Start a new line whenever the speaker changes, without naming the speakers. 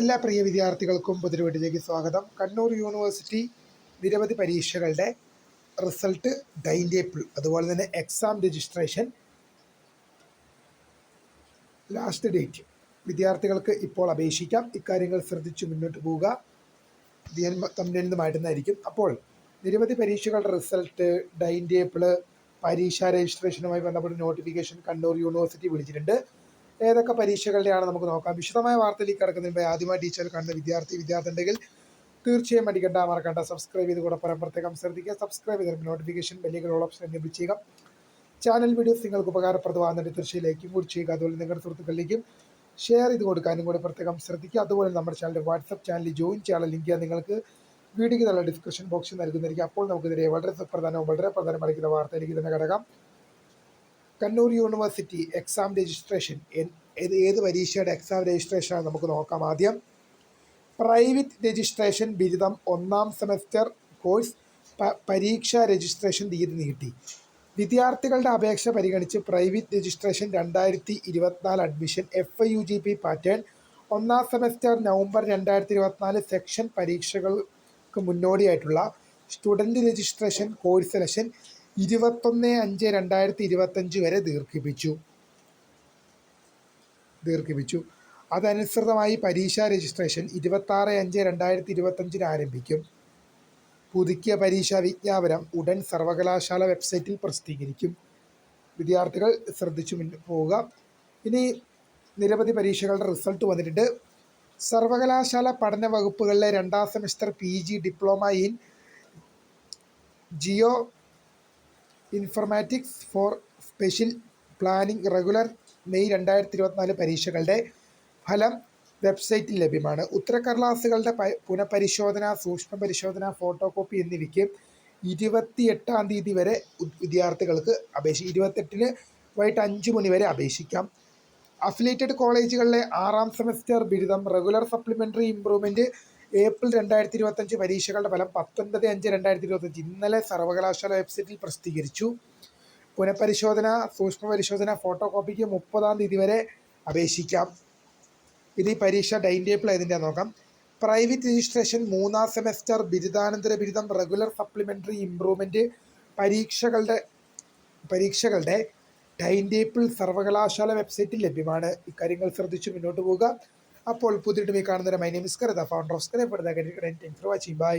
എല്ലാ പ്രിയ വിദ്യാർത്ഥികൾക്കും പുതിരുവീട്ടിലേക്ക് സ്വാഗതം. കണ്ണൂർ യൂണിവേഴ്സിറ്റി നിരവധി പരീക്ഷകളുടെ റിസൾട്ട് ടൈം ടേബിൾ അതുപോലെ തന്നെ എക്സാം രജിസ്ട്രേഷൻ ലാസ്റ്റ് ഡേറ്റ്. വിദ്യാർത്ഥികൾക്ക് ഇപ്പോൾ അപേക്ഷിക്കാം. ഇക്കാര്യങ്ങൾ ശ്രദ്ധിച്ച് മുന്നോട്ട് പോവുക. തമ്മിൽ മാറ്റുന്നതായിരിക്കും അപ്പോൾ നിരവധി പരീക്ഷകളുടെ റിസൾട്ട് ടൈം ടേബിൾ പരീക്ഷാ രജിസ്ട്രേഷനുമായി ബന്ധപ്പെട്ട നോട്ടിഫിക്കേഷൻ കണ്ണൂർ യൂണിവേഴ്സിറ്റി വിളിച്ചിട്ടുണ്ട്. ഏതൊക്കെ പരീക്ഷകളുടെയാണ് നമുക്ക് നോക്കാം. വിശദമായ വാർത്തയിലേക്ക് കിടക്കുന്നതിന് ആദ്യമായി ടീച്ചർ കാണുന്ന വിദ്യാർത്ഥി വിദ്യാർത്ഥി ഉണ്ടെങ്കിൽ തീർച്ചയായും അടിക്കണ്ട മറക്കണ്ട. സബ്സ്ക്രൈബ് ചെയ്ത് കൂടെ പറയാൻ പ്രത്യേകം ശ്രദ്ധിക്കുക സബ്സ്ക്രൈബ് ചെയ്ത് നോട്ടിഫിക്കേഷൻ ബെല്ലുകൾ ഓപ്ഷൻ എനേബിൾ ചെയ്യുക. ചാനൽ വീഡിയോസ് നിങ്ങൾക്ക് ഉപകാരപ്രദമാകുന്നുണ്ട് തീർച്ചയായിലേക്കും കൂടി ചെയ്യുക അതുപോലെ നിങ്ങളുടെ സുഹൃത്തുക്കളിലേക്കും ഷെയർ ചെയ്ത് കൊടുക്കാനും കൂടി പ്രത്യേകം ശ്രദ്ധിക്കുക. അതുപോലെ നമ്മുടെ ചാനലിന്റെ വാട്സപ്പ് ചാനലിൽ ജോയിൻ ചെയ്യാനുള്ള ലിങ്ക് നിങ്ങൾക്ക് വീഡിയോയ്ക്ക് നല്ല ഡിസ്ക്രിപ്ഷൻ ബോക്സിൽ നൽകുന്നതായിരിക്കും. അപ്പോൾ നമുക്കിതിരെ വളരെ സുപ്രധാനവും വളരെ പ്രധാനമായിരിക്കുന്ന വാർത്തയിലേക്ക് തന്നെ കിടക്കാം. കണ്ണൂർ യൂണിവേഴ്സിറ്റി എക്സാം രജിസ്ട്രേഷൻ ഏത് ഏത് പരീക്ഷയുടെ എക്സാം രജിസ്ട്രേഷൻ നമുക്ക് നോക്കാം ആദ്യം. പ്രൈവറ്റ് രജിസ്ട്രേഷൻ ബിരുദം ഒന്നാം സെമസ്റ്റർ കോഴ്സ് പരീക്ഷ രജിസ്ട്രേഷൻ തീയതി നീട്ടി. വിദ്യാർത്ഥികളുടെ അപേക്ഷ പരിഗണിച്ച് പ്രൈവറ്റ് രജിസ്ട്രേഷൻ രണ്ടായിരത്തി ഇരുപത്തിനാല് admission F I U G P pattern ഒന്നാം സെമസ്റ്റർ നവംബർ രണ്ടായിരത്തി ഇരുപത്തിനാല് സെക്ഷൻ പരീക്ഷകൾക്ക് മുന്നോടിയായിട്ടുള്ള സ്റ്റുഡന്റ് രജിസ്ട്രേഷൻ കോഴ്സ് സെലക്ഷൻ ഇരുപത്തൊന്ന് അഞ്ച് രണ്ടായിരത്തി ഇരുപത്തഞ്ച് വരെ ദീർഘിപ്പിച്ചു. ദീർഘിപ്പിച്ചു. അതനുസൃതമായി പരീക്ഷാ രജിസ്ട്രേഷൻ ഇരുപത്താറ് അഞ്ച് രണ്ടായിരത്തി ഇരുപത്തഞ്ചിന് ആരംഭിക്കും. പുതുക്കിയ പരീക്ഷാ വിജ്ഞാപനം ഉടൻ സർവകലാശാല വെബ്സൈറ്റിൽ പ്രസിദ്ധീകരിക്കും. വിദ്യാർത്ഥികൾ ശ്രദ്ധിച്ചു പോവുക. ഇനി നിരവധി പരീക്ഷകളുടെ റിസൾട്ട് വന്നിട്ടുണ്ട്. സർവകലാശാല പഠന വകുപ്പുകളിലെ രണ്ടാം semester P diploma in geoinformatics for spatial planning regular May രണ്ടായിരത്തി ഇരുപത്തിനാല് പരീക്ഷകളുടെ ഫലം വെബ്സൈറ്റിൽ ലഭ്യമാണ്. ഉത്തരക്കടലാസുകളുടെ പുനഃപരിശോധന സൂക്ഷ്മ പരിശോധന ഫോട്ടോ കോപ്പി എന്നിവയ്ക്ക് എട്ടാം തീയതി വരെ വിദ്യാർത്ഥികൾക്ക് അപേക്ഷ ഇരുപത്തെട്ടിന് വൈകിട്ട് അഞ്ച് മണി വരെ അപേക്ഷിക്കാം. അഫിലിയേറ്റഡ് കോളേജുകളിലെ ആറാം സെമസ്റ്റർ ബിരുദം റെഗുലർ സപ്ലിമെന്ററി ഇംപ്രൂവ്മെന്റ് ഏപ്രിൽ രണ്ടായിരത്തി ഇരുപത്തഞ്ച് പരീക്ഷകളുടെ ഫലം പത്തൊൻപത് അഞ്ച് രണ്ടായിരത്തി ഇരുപത്തഞ്ച് ഇന്നലെ സർവകലാശാല വെബ്സൈറ്റിൽ പ്രസിദ്ധീകരിച്ചു. പുനഃപരിശോധന സൂക്ഷ്മ പരിശോധന ഫോട്ടോ കോപ്പിക്ക് മുപ്പതാം തീയതി വരെ അപേക്ഷിക്കാം. ഇത് ഈ പരീക്ഷ ടൈം ടേബിൾ ഏതിന്റെ നോക്കാം. പ്രൈവറ്റ് രജിസ്ട്രേഷൻ മൂന്നാം സെമസ്റ്റർ ബിരുദാനന്തര ബിരുദം റെഗുലർ സപ്ലിമെന്ററി ഇംപ്രൂവ്മെന്റ് പരീക്ഷകളുടെ പരീക്ഷകളുടെ ടൈം ടേബിൾ സർവകലാശാല വെബ്സൈറ്റിൽ ലഭ്യമാണ്. ഇക്കാര്യങ്ങൾ ശ്രദ്ധിച്ച് മുന്നോട്ട് പോവുക. അപ്പോൾ പുതിയിട്ട് കാണുന്നവരെ മൈ നെയിം ഇസ് കരുത ഫൗണ്ടർ ഓഫ് സ്കരെ ഫോർ വാച്ചിങ് ബൈ